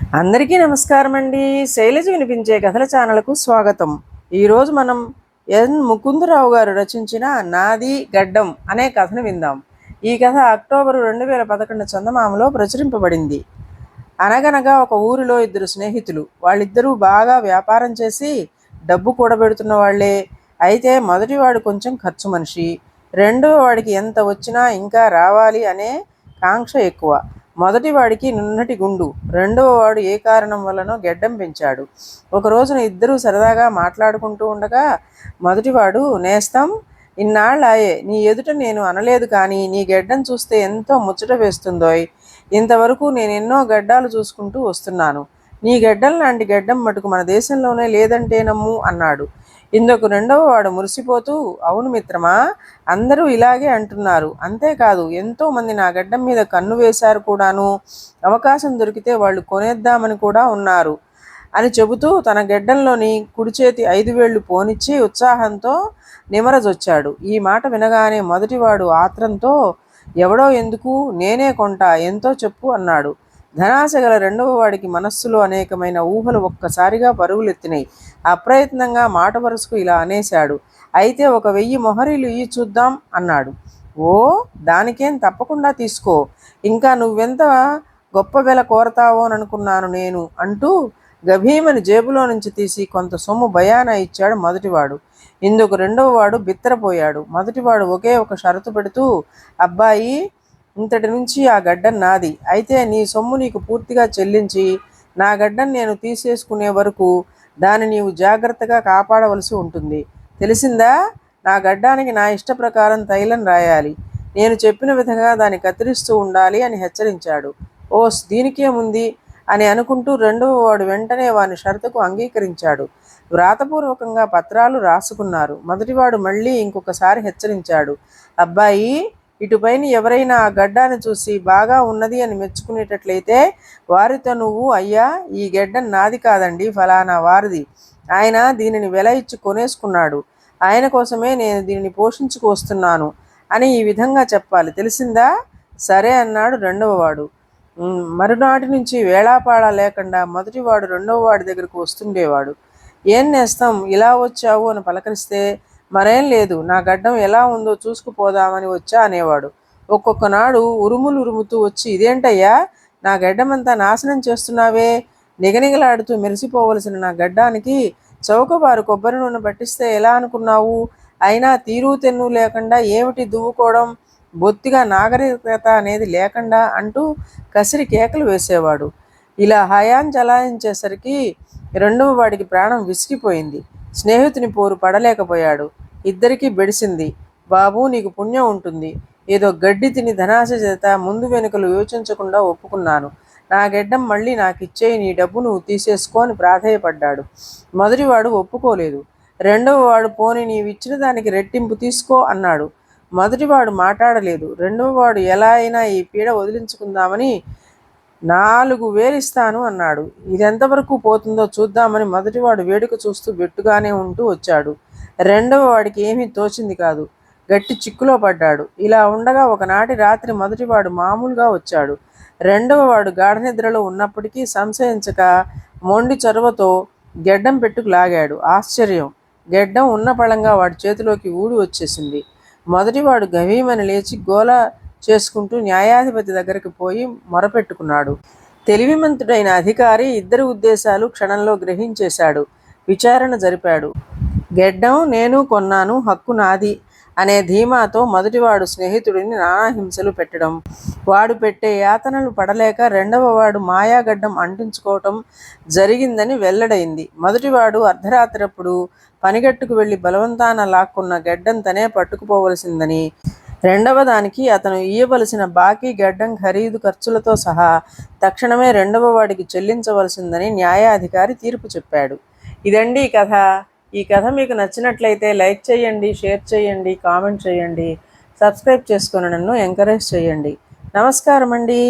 అందరికీ నమస్కారం అండి. శైలజ వినిపించే కథల ఛానల్కు స్వాగతం. ఈరోజు మనం ఎన్ ముకుందరావు గారు రచించిన నాది గడ్డం అనే కథను విందాం. ఈ కథ అక్టోబర్ రెండు వేల పదకొండు చందమామలో ప్రచురింపబడింది. అనగనగా ఒక ఊరిలో ఇద్దరు స్నేహితులు వాళ్ళిద్దరూ బాగా వ్యాపారం చేసి డబ్బు కూడబెడుతున్న వాళ్ళే. అయితే మొదటివాడు కొంచెం ఖర్చు మనిషి రెండో వాడికి ఎంత వచ్చినా ఇంకా రావాలి అనే కాంక్ష ఎక్కువ. మొదటి వాడికి నున్నటి గుండు రెండవ వాడు ఏ కారణం వల్లనో గెడ్డం పెంచాడు. ఒక రోజున ఇద్దరూ సరదాగా మాట్లాడుకుంటూ ఉండగా మొదటివాడు నేస్తం ఇన్నాళ్ళాయే నీ ఎదుట నేను అనలేదు కానీ నీ గెడ్డం చూస్తే ఎంతో ముచ్చట వేస్తుందోయ్. ఇంతవరకు నేను ఎన్నో గడ్డాలు చూసుకుంటూ వస్తున్నాను. నీ గెడ్డం లాంటి గెడ్డం మటుకు మన దేశంలోనే లేదంటేనమ్ము అన్నాడు. ఇందుకు రెండవ వాడు మురిసిపోతూ అవును మిత్రమా అందరూ ఇలాగే అంటున్నారు. అంతేకాదు ఎంతో మంది నా గడ్డం మీద కన్ను వేశారు కూడాను. అవకాశం దొరికితే వాళ్ళు కొనేద్దామని కూడా ఉన్నారు. అని చెబుతూ తన గెడ్డంలోని కుడి చేతి ఐదు వేళ్ళు పోనిచ్చి ఉత్సాహంతో నిమరజొచ్చాడు. ఈ మాట వినగానే మొదటివాడు ఆత్రంతో ఎవడో ఎందుకు? నేనే కొంటా. ఎంతో చెప్పు అన్నాడు. ధనాశ గల రెండవ వాడికి మనస్సులో అనేకమైన ఊహలు ఒక్కసారిగా పరుగులెత్తినాయి. అప్రయత్నంగా మాట వరుసకు ఇలా అనేశాడు. అయితే ఒక వెయ్యి మొహరీలు ఇయ్యి చూద్దాం అన్నాడు. ఓ దానికేం తప్పకుండా తీసుకో. ఇంకా నువ్వెంత గొప్ప వెల కోరతావోననుకున్నాను నేను అంటూ గభీమని జేబులో నుంచి తీసి కొంత సొమ్ము భయాన ఇచ్చాడు మొదటివాడు. ఇందుకు రెండవ వాడు బిత్తరపోయాడు. మొదటివాడు ఒకే ఒక షరతు పెడుతూ అబ్బాయి ఇంతటి నుంచి ఆ గడ్డం నాది. అయితే నీ సొమ్ము నీకు పూర్తిగా చెల్లించి నా గడ్డం నేను తీసేసుకునే వరకు దాన్ని నీవు జాగ్రత్తగా కాపాడవలసి ఉంటుంది. తెలిసిందా? నా గడ్డానికి నా ఇష్ట ప్రకారం తైలం రాయాలి. నేను చెప్పిన విధంగా దాన్ని కత్తిరిస్తూ ఉండాలి అని హెచ్చరించాడు. ఓస్ దీనికేముంది? అని అనుకుంటూ రెండవ వాడు వెంటనే వాని షరతుకు అంగీకరించాడు. వ్రాతపూర్వకంగా పత్రాలు రాసుకున్నారు. మొదటివాడు మళ్ళీ ఇంకొకసారి హెచ్చరించాడు. అబ్బాయి ఇటుపైన ఎవరైనా ఆ గడ్డాన్ని చూసి బాగా ఉన్నది అని మెచ్చుకునేటట్లయితే వారితో నువ్వు అయ్యా ఈ గడ్డ నాది కాదండి ఫలానా వారిది. ఆయన దీనిని వెల ఇచ్చి కొనేసుకున్నాడు. ఆయన కోసమే నేను దీనిని పోషించుకొస్తున్నాను అని ఈ విధంగా చెప్పాలి. తెలిసిందా? సరే అన్నాడు రెండవ వాడు. మరునాటి నుంచి వేళాపాడా లేకుండా మొదటివాడు రెండవ వాడి దగ్గరకు వస్తుండేవాడు. ఏం నేస్తాం? ఇలా వచ్చావు అని పలకరిస్తే మరేం లేదు నా గడ్డం ఎలా ఉందో చూసుకుపోదామని వచ్చా అనేవాడు. ఒక్కొక్క నాడు ఉరుములు ఉరుముతూ వచ్చి ఇదేంటయ్యా నా గడ్డమంతా నాశనం చేస్తున్నావే? నిగనిగలాడుతూ మెరిసిపోవలసిన నా గడ్డానికి చౌకబారు కొబ్బరి నూనె పట్టిస్తే ఎలా అనుకున్నావు? అయినా తీరు తెన్ను లేకుండా ఏమిటి దువ్వుకోవడం? బొత్తిగా నాగరికత అనేది లేకుండా అంటూ కసిరి కేకలు వేసేవాడు. ఇలా హయాన్ చలాయించేసరికి రెండవ వాడికి ప్రాణం విసిగిపోయింది. స్నేహితుని పోరు పడలేకపోయాడు. ఇద్దరికీ బెడిసింది. బాబు నీకు పుణ్యం ఉంటుంది. ఏదో గడ్డి తిని ధనాశ చేత ముందు వెనుకలు యోచించకుండా ఒప్పుకున్నాను. నా గెడ్డం మళ్ళీ నాకు ఇచ్చేయి నీ డబ్బు నువ్వు తీసేసుకో అని ప్రాధేయపడ్డాడు. మొదటివాడు ఒప్పుకోలేదు. రెండవ వాడు పోని నీవిచ్చిన దానికి రెట్టింపు తీసుకో అన్నాడు. మొదటివాడు మాట్లాడలేదు. రెండవ వాడు ఎలా అయినా ఈ పీడ వదిలించుకుందామని నాలుగు వేలిస్తాను అన్నాడు. ఇది ఎంతవరకు పోతుందో చూద్దామని మొదటివాడు వేడుక చూస్తూ బెట్టుగానే ఉంటూ వచ్చాడు. రెండవ వాడికి ఏమీ తోచింది కాదు. గట్టి చిక్కులో పడ్డాడు. ఇలా ఉండగా ఒకనాటి రాత్రి మొదటివాడు మామూలుగా వచ్చాడు. రెండవ వాడు గాఢ నిద్రలో ఉన్నప్పటికీ సంశయించక మొండి చొరవతో గెడ్డం పెట్టుకు లాగాడు. ఆశ్చర్యం! గెడ్డం ఉన్న పళంగా వాడి చేతిలోకి ఊడి వచ్చేసింది. మొదటివాడు గవీమని లేచి గోల చేసుకుంటూ న్యాయాధిపతి దగ్గరికి పోయి మొరపెట్టుకున్నాడు. తెలివిమంతుడైన అధికారి ఇద్దరి ఉద్దేశాలు క్షణంలో గ్రహించేశాడు. విచారణ జరిపాడు. గెడ్డం నేను కొన్నాను హక్కు నాది అనే ధీమాతో మొదటివాడు స్నేహితుడిని నానా హింసలు పెట్టడం వాడు పెట్టే యాతనలు పడలేక రెండవ వాడు మాయాగడ్డం అంటించుకోవటం జరిగిందని వెల్లడైంది. మొదటివాడు అర్ధరాత్రప్పుడు పనిగట్టుకు వెళ్ళి బలవంతాన లాక్కున్న గెడ్డం తనే పట్టుకుపోవలసిందని రెండవ దానికి అతను ఇయ్యవలసిన బాకీ గడ్డం ఖరీదు ఖర్చులతో సహా తక్షణమే రెండవ వాడికి చెల్లించవలసిందని న్యాయాధికారి తీర్పు చెప్పాడు. ఇదండి ఈ కథ. ఈ కథ మీకు నచ్చినట్లయితే లైక్ చేయండి షేర్ చేయండి కామెంట్ చేయండి సబ్స్క్రైబ్ చేసుకుని నన్ను ఎంకరేజ్ చేయండి. నమస్కారం అండి